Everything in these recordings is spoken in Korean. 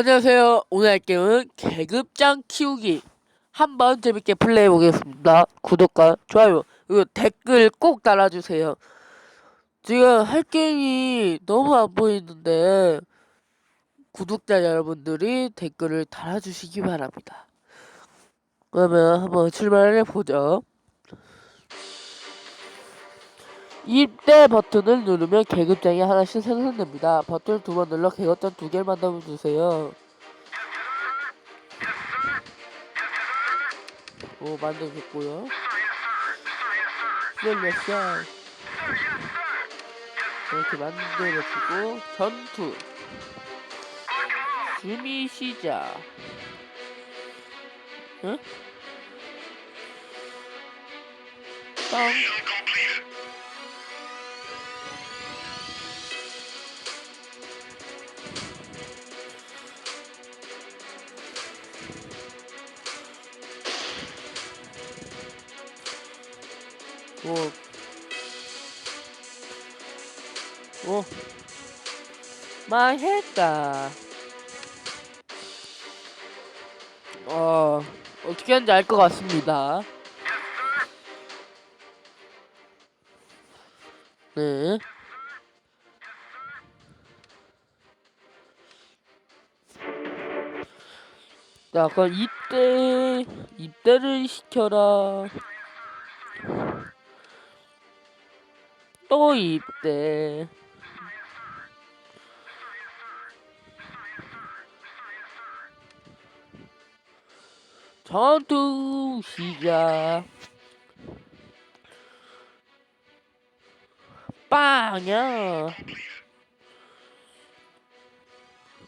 안녕하세요. 오늘 할 게임은 계급장 키우기. 한번 재밌게 플레이해 보겠습니다. 구독과 좋아요 그리고 댓글 꼭 달아주세요. 지금 할 게임이 너무 안 보이는데 구독자 여러분들이 댓글을 달아주시기 바랍니다. 그러면 한번 출발해 보죠. 입대 버튼을 누르면 계급장이 하나씩 생성됩니다. 버튼을 두 번 눌러 계급장 두 개를 만들어 주세요. 오 만들어줬고요. 열렸어. 이렇게 만들어주고 전투. 준비 시작. 응? 빵. 오. 오. 망했다. 어, 어떻게 하는지 알 것 같습니다. 네. 자, 그럼 입대, 입대를 시켜라. 또 입대. 전투 시작. 빵야.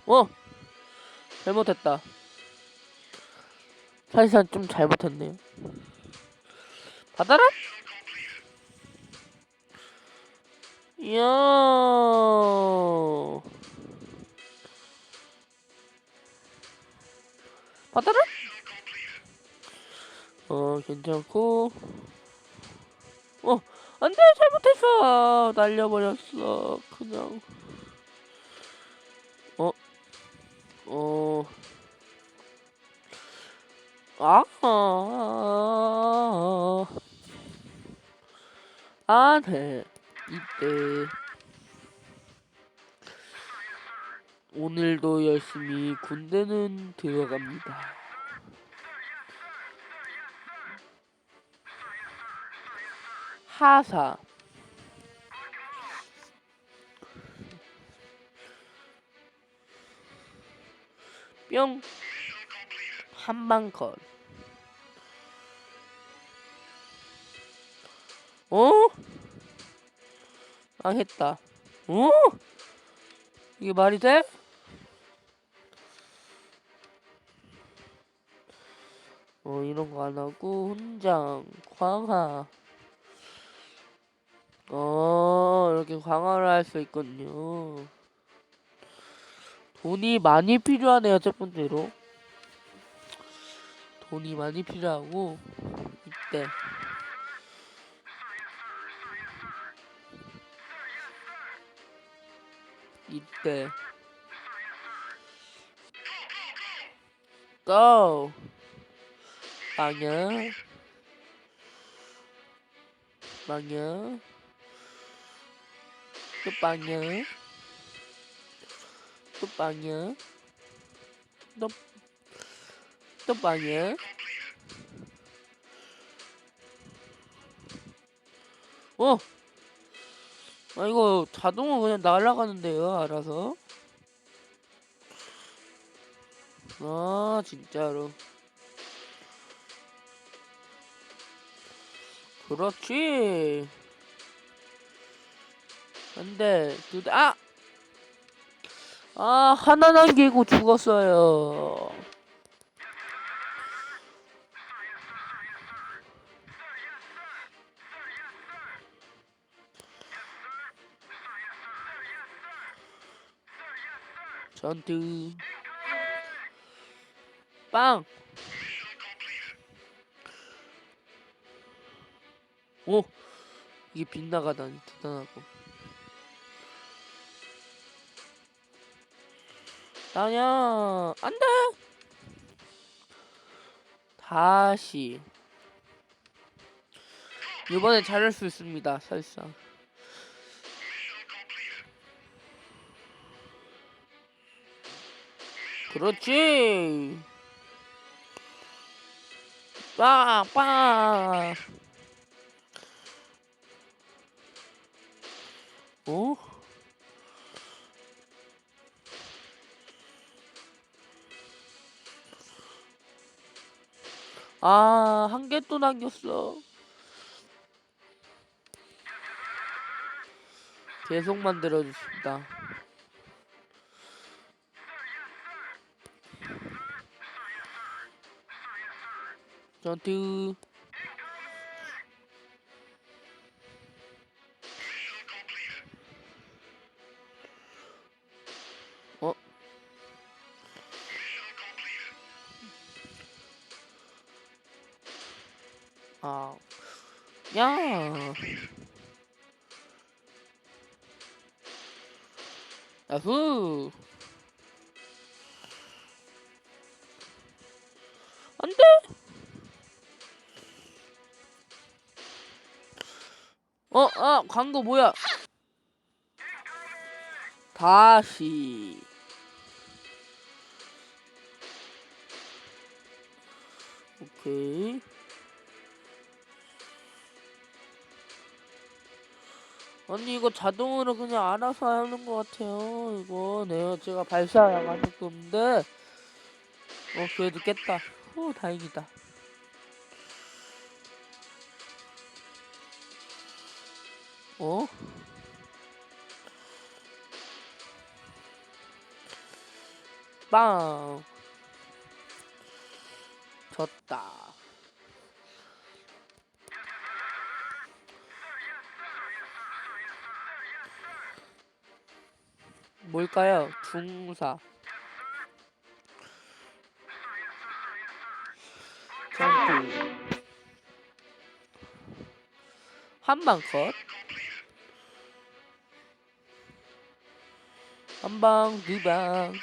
어, 잘못했다. 사실상 좀 잘못했네요. 받아라. 이야. 받아라. 어, 괜찮고. 어, 안 돼, 잘못했어. 날려버렸어. 그냥. 어, 어. 아, 아, 아, 네. 이때. 오늘도 열심히 군대는 들어갑니다. 하사 뿅 한방컷 어? 망했다 어? 이게 말이 돼? 어 이런 거 안 하고 훈장 광화 어, 이렇게 강화를 할 수 있군요. 돈이 많이 필요하네요, 첫 번째로. 돈이 많이 필요하고, 이때. 이때. 고! 망야. 망야. 또 빵이야 또 빵이야 또, 또 빵이야 어! 아 이거 자동으로 그냥 날아가는데요 알아서? 아 진짜로. 그렇지. 안돼 두 대, 아! 아 하나 남기고 죽었어요 전투 빵! 오! 이게 빗나가다니 대단하고. 나냐 안돼! 다시. 이번에 잘할 수 있습니다 사 그렇지 빵빵 어? 아, 한 개 또 남겼어. 계속 만들어 주십니다. 전투. 어? 아, 야. 야 어, 아, 광고 뭐야? 다시. 오케이. 아니 이거 자동으로 그냥 알아서 하는 것 같아요 이거 네 제가 발사해가지고 근데 어 그래도 깼다 후 다행이다 어? 빵. 졌다. 뭘까요? 중사. 점프. 한방 컷 한 방 두 방.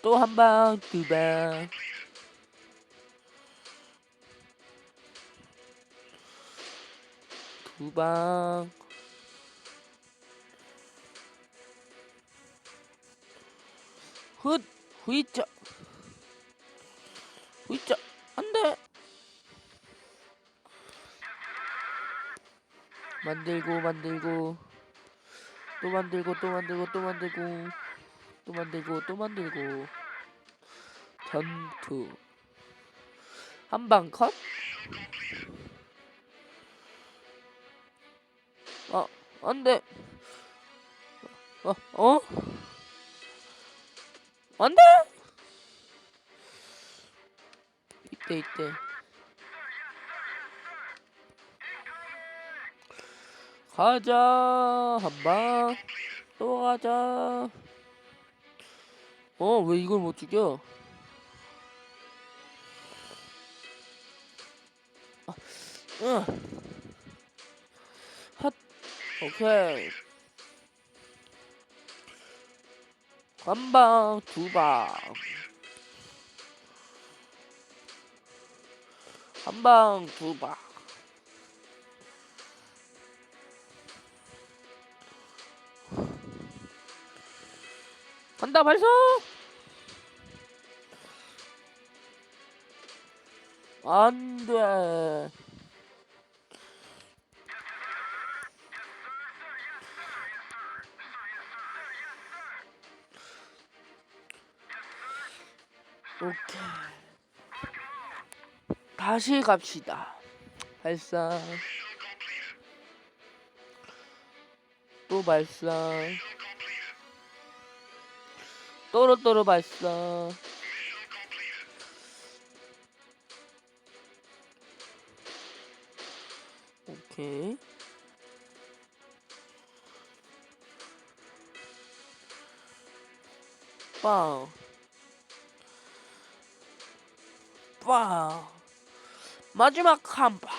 또 한 방 두 방. 두 방. 훗 후이자 후이자 안 돼 만들고 만들고. 또 만들고 또 만들고 또 만들고. 또 만들고 또 만들고. 전투. 한방 컷? 어 안돼. 어 어? 안돼? 이때 이때 가자 한방 또 가자. 어 왜 이걸 못 죽여? 아, 응. 핫. 오케이. 한방 두방. 한방 두방 간다 발사! 안돼. 오케이. 다시 갑시다. 발사. 또 발사 또로또로 발사 오케이 빵 빵. 마지막 한 방.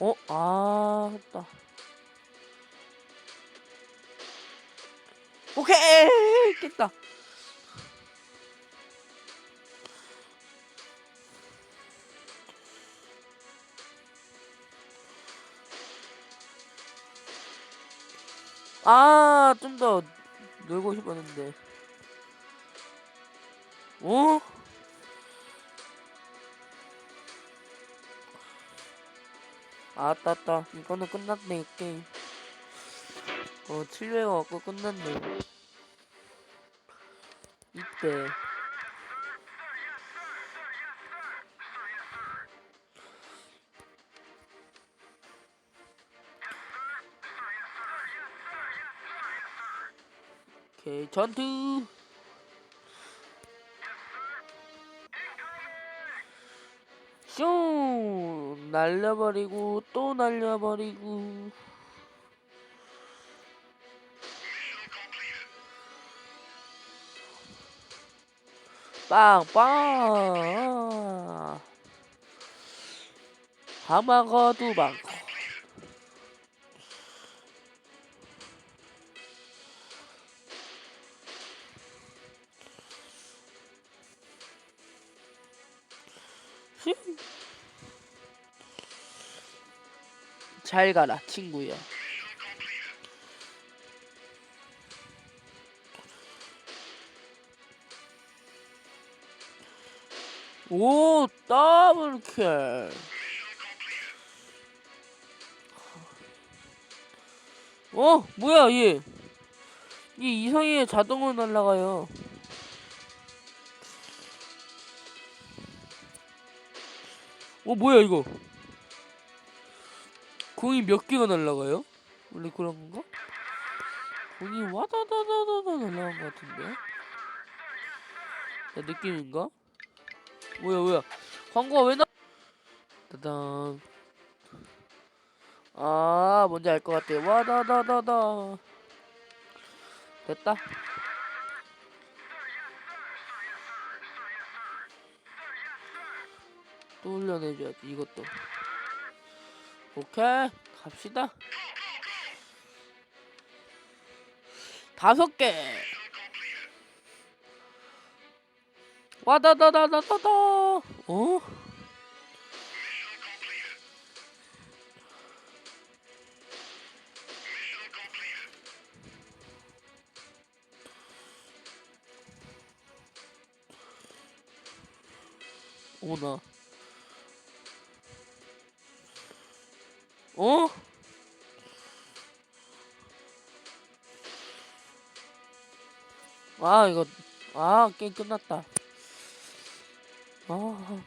어? 아, 했다. 오케이! 깼다. 아, 좀 더 놀고 싶었는데. 어? 아따, 아따. 이거는 끝났네, 이 게임. 어, 7회가 왔고 끝났네. 이때. 오케이, 전투! 날려버리고, 또 날려버리고. 빵빵 하마가 두많 잘 가라 친구야 오 더블킬. 어 뭐야 얘? 이 이상해 자동으로 날아가요. 어 뭐야 이거 공이 몇 개가 날아가요? 원래 그런 건가? 공이 와다다다다다 날아간 것 같은데 나 느낌인가? 뭐야 뭐야 광고가 왜 나? 따당 아 뭔지 알 것 같아 와다다다다 됐다 또 훈련해줘야지 이것도 오케이 갑시다. 다섯 개. 와다다다다다다 어? 오나 어? 아 이거 아 게임 끝났다 아.